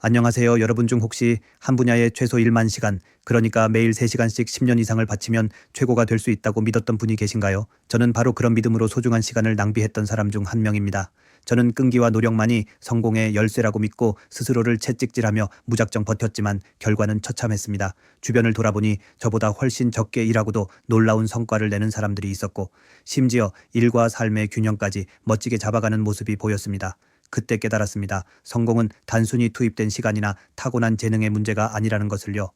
안녕하세요. 여러분 중 혹시 한 분야에 최소 1만 시간, 그러니까 매일 3시간씩 10년 이상을 바치면 최고가 될 수 있다고 믿었던 분이 계신가요? 저는 바로 그런 믿음으로 소중한 시간을 낭비했던 사람 중 한 명입니다. 저는 끈기와 노력만이 성공의 열쇠라고 믿고 스스로를 채찍질하며 무작정 버텼지만 결과는 처참했습니다. 주변을 돌아보니 저보다 훨씬 적게 일하고도 놀라운 성과를 내는 사람들이 있었고 심지어 일과 삶의 균형까지 멋지게 잡아가는 모습이 보였습니다. 그때 깨달았습니다. 성공은 단순히 투입된 시간이나 타고난 재능의 문제가 아니라는 것을요.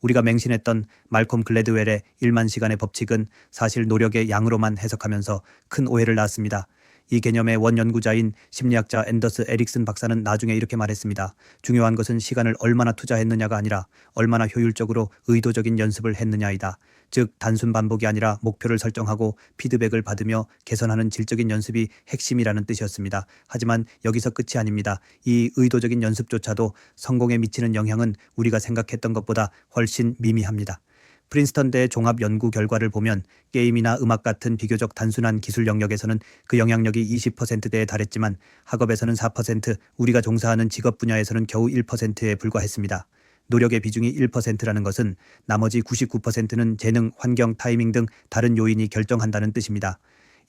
우리가 맹신했던 말콤 글래드웰의 1만 시간의 법칙은 사실 노력의 양으로만 해석하면서 큰 오해를 낳았습니다. 이 개념의 원연구자인 심리학자 앤더스 에릭슨 박사는 나중에 이렇게 말했습니다. 중요한 것은 시간을 얼마나 투자했느냐가 아니라 얼마나 효율적으로 의도적인 연습을 했느냐이다. 즉 단순 반복이 아니라 목표를 설정하고 피드백을 받으며 개선하는 질적인 연습이 핵심이라는 뜻이었습니다. 하지만 여기서 끝이 아닙니다. 이 의도적인 연습조차도 성공에 미치는 영향은 우리가 생각했던 것보다 훨씬 미미합니다. 프린스턴대 종합 연구 결과를 보면 게임이나 음악 같은 비교적 단순한 기술 영역에서는 그 영향력이 20%대에 달했지만 학업에서는 4%, 우리가 종사하는 직업 분야에서는 겨우 1%에 불과했습니다. 노력의 비중이 1%라는 것은 나머지 99%는 재능, 환경, 타이밍 등 다른 요인이 결정한다는 뜻입니다.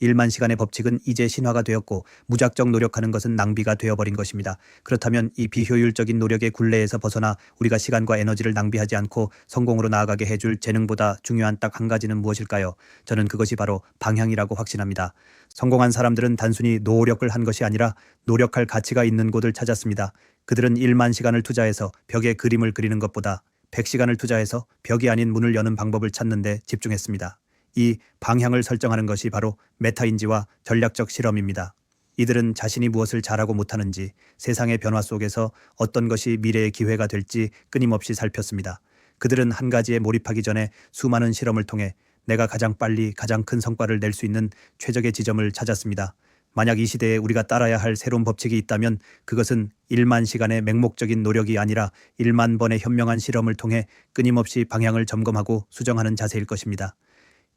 1만 시간의 법칙은 이제 신화가 되었고 무작정 노력하는 것은 낭비가 되어버린 것입니다. 그렇다면 이 비효율적인 노력의 굴레에서 벗어나 우리가 시간과 에너지를 낭비하지 않고 성공으로 나아가게 해줄 재능보다 중요한 딱 한 가지는 무엇일까요? 저는 그것이 바로 방향이라고 확신합니다. 성공한 사람들은 단순히 노력을 한 것이 아니라 노력할 가치가 있는 곳을 찾았습니다. 그들은 1만 시간을 투자해서 벽에 그림을 그리는 것보다 100시간을 투자해서 벽이 아닌 문을 여는 방법을 찾는 데 집중했습니다. 이 방향을 설정하는 것이 바로 메타인지와 전략적 실험입니다. 이들은 자신이 무엇을 잘하고 못하는지 세상의 변화 속에서 어떤 것이 미래의 기회가 될지 끊임없이 살폈습니다. 그들은 한 가지에 몰입하기 전에 수많은 실험을 통해 내가 가장 빨리 가장 큰 성과를 낼 수 있는 최적의 지점을 찾았습니다. 만약 이 시대에 우리가 따라야 할 새로운 법칙이 있다면 그것은 1만 시간의 맹목적인 노력이 아니라 1만 번의 현명한 실험을 통해 끊임없이 방향을 점검하고 수정하는 자세일 것입니다.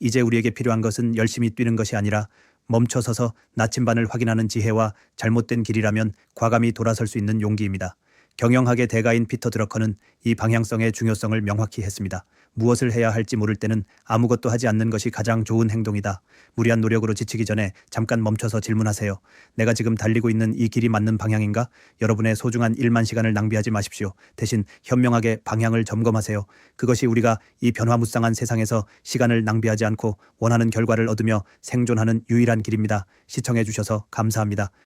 이제 우리에게 필요한 것은 열심히 뛰는 것이 아니라 멈춰서서 나침반을 확인하는 지혜와 잘못된 길이라면 과감히 돌아설 수 있는 용기입니다. 경영학의 대가인 피터 드러커는 이 방향성의 중요성을 명확히 했습니다. 무엇을 해야 할지 모를 때는 아무것도 하지 않는 것이 가장 좋은 행동이다. 무리한 노력으로 지치기 전에 잠깐 멈춰서 질문하세요. 내가 지금 달리고 있는 이 길이 맞는 방향인가? 여러분의 소중한 1만 시간을 낭비하지 마십시오. 대신 현명하게 방향을 점검하세요. 그것이 우리가 이 변화무쌍한 세상에서 시간을 낭비하지 않고 원하는 결과를 얻으며 생존하는 유일한 길입니다. 시청해 주셔서 감사합니다.